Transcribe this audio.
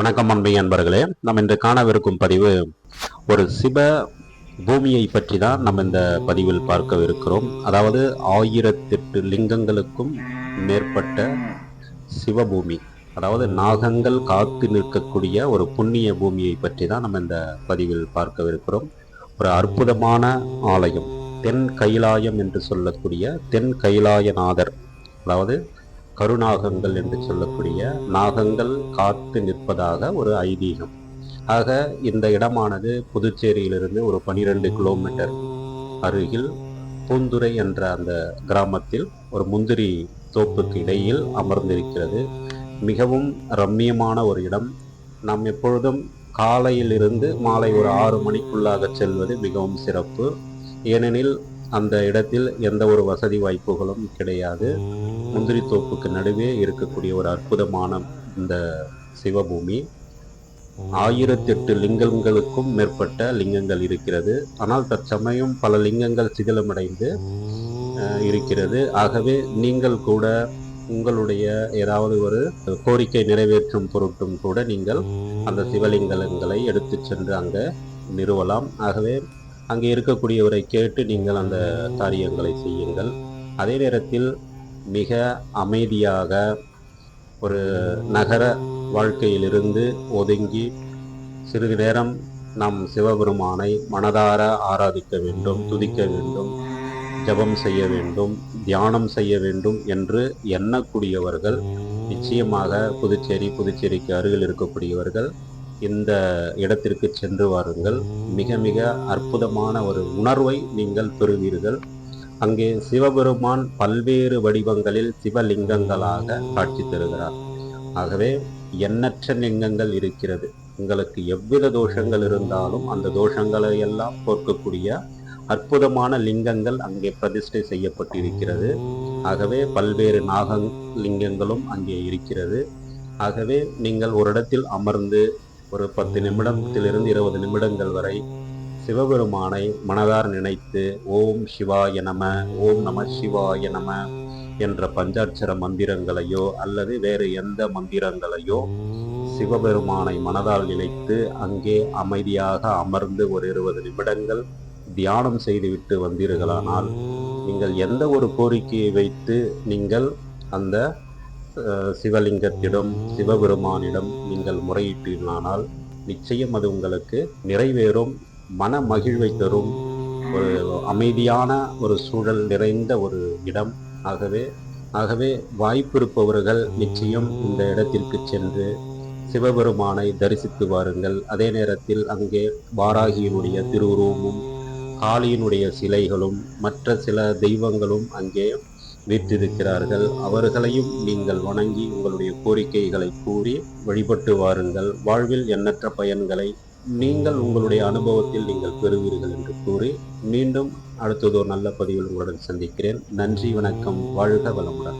வணக்கம் அன்பை அன்பர்களே. நம்ம இன்று காணவிருக்கும் பதிவு ஒரு சிவ பூமியை பற்றி தான் நம்ம இந்த பதிவில் பார்க்கவிருக்கிறோம். அதாவது ஆயிரத்தெட்டு லிங்கங்களுக்கும் மேற்பட்ட சிவபூமி அதாவது நாகங்கள் காத்து நிற்கக்கூடிய ஒரு புண்ணிய பூமியை பற்றி தான் நம்ம இந்த பதிவில் பார்க்கவிருக்கிறோம். ஒரு அற்புதமான ஆலயம் தென் கைலாயம் என்று சொல்லக்கூடிய தென் கைலாயநாதர் அதாவது கருநாகங்கள் என்று சொல்லக்கூடிய நாகங்கள் காத்து நிற்பதாக ஒரு ஐதீகம். ஆக இந்த இடமானது புதுச்சேரியிலிருந்து ஒரு பனிரெண்டு கிலோமீட்டர் அருகில் பூந்துரை என்ற அந்த கிராமத்தில் ஒரு முந்திரி தோப்புக்கு இடையில் அமர்ந்திருக்கிறது. மிகவும் ரம்மியமான ஒரு இடம். நாம் எப்பொழுதும் காலையிலிருந்து மாலை ஒரு ஆறு மணிக்குள்ளாக செல்வது மிகவும் சிறப்பு. ஏனெனில் அந்த இடத்தில் எந்த ஒரு வசதி வாய்ப்புகளும் கிடையாது. முந்திரி தோப்புக்கு நடுவே இருக்கக்கூடிய ஒரு அற்புதமான இந்த சிவபூமி. ஆயிரத்தெட்டு லிங்கங்களுக்கும் மேற்பட்ட லிங்கங்கள் இருக்கிறது. ஆனால் தற்சமயம் பல லிங்கங்கள் சிதிலமடைந்து இருக்கிறது. ஆகவே நீங்கள் கூட உங்களுடைய ஏதாவது ஒரு கோரிக்கை நிறைவேற்றும் பொருட்டும் கூட நீங்கள் அந்த சிவலிங்கங்களை எடுத்து சென்று அங்கே நிறுவலாம். ஆகவே அங்கே இருக்கக்கூடியவரை கேட்டு நீங்கள் அந்த காரியங்களை செய்யுங்கள். அதே நேரத்தில் மிக அமைதியாக ஒரு நகர வாழ்க்கையிலிருந்து ஒதுங்கி சிறிது நேரம் நம் சிவபெருமானை மனதார ஆராதிக்க வேண்டும் துதிக்க வேண்டும் ஜபம் செய்ய வேண்டும் தியானம் செய்ய வேண்டும் என்று எண்ணக்கூடியவர்கள் நிச்சயமாக புதுச்சேரி புதுச்சேரிக்கு அருகில் இருக்கக்கூடியவர்கள் இந்த இடத்திற்கு சென்று வாருங்கள். மிக மிக அற்புதமான ஒரு உணர்வை நீங்கள் பெறுவீர்கள். அங்கே சிவபெருமான் பல்வேறு வடிவங்களில் சிவலிங்கங்களாக காட்சி தருகிறார். ஆகவே எண்ணற்ற லிங்கங்கள் இருக்கிறது. உங்களுக்கு எவ்வித தோஷங்கள் இருந்தாலும் அந்த தோஷங்களை எல்லாம் போர்க்கக்கூடிய அற்புதமான லிங்கங்கள் அங்கே பிரதிஷ்டை செய்யப்பட்டிருக்கிறது. ஆகவே பல்வேறு நாக லிங்கங்களும் அங்கே இருக்கிறது. ஆகவே நீங்கள் ஒரு இடத்தில் அமர்ந்து ஒரு பத்து நிமிடத்திலிருந்து இருபது நிமிடங்கள் வரை சிவபெருமானை மனதார் நினைத்து ஓம் சிவாய நம ஓம் நம சிவாய நம என்ற பஞ்சாட்சர மந்திரங்களையோ அல்லது வேறு எந்த மந்திரங்களையோ சிவபெருமானை மனதால் நினைத்து அங்கே அமைதியாக அமர்ந்து ஒரு இருபது நிமிடங்கள் தியானம் செய்துவிட்டு வந்தீர்களானால் நீங்கள் எந்த ஒரு கோரிக்கையை வைத்து நீங்கள் அந்த சிவலிங்கத்திடம் சிவபெருமானிடம் நீங்கள் முறையிட்டீர்களானால் நிச்சயம் அது உங்களுக்கு நிறைவேறும் மன மகிழ்வை தரும். ஒரு அமைதியான ஒரு சூழல் நிறைந்த ஒரு இடம். ஆகவே ஆகவே வாய்ப்பிருப்பவர்கள் நிச்சயம் இந்த இடத்திற்கு சென்று சிவபெருமானை தரிசித்து வாருங்கள். அதே நேரத்தில் அங்கே வாராகியினுடைய திருவுருவமும் காளியினுடைய சிலைகளும் மற்ற சில தெய்வங்களும் அங்கே வீற்றிருக்கிறார்கள் அவர்களையும் நீங்கள் வணங்கி உங்களுடைய கோரிக்கைகளை கூறி வழிபட்டு வாருங்கள். வாழ்வில் எண்ணற்ற பயன்களை நீங்கள் உங்களுடைய அனுபவத்தில் நீங்கள் பெறுவீர்கள் என்று கூறி மீண்டும் அடுத்ததொரு நல்ல பதிவில் உங்களுடன் சந்திக்கிறேன். நன்றி வணக்கம். வாழ்க வளமுடன்.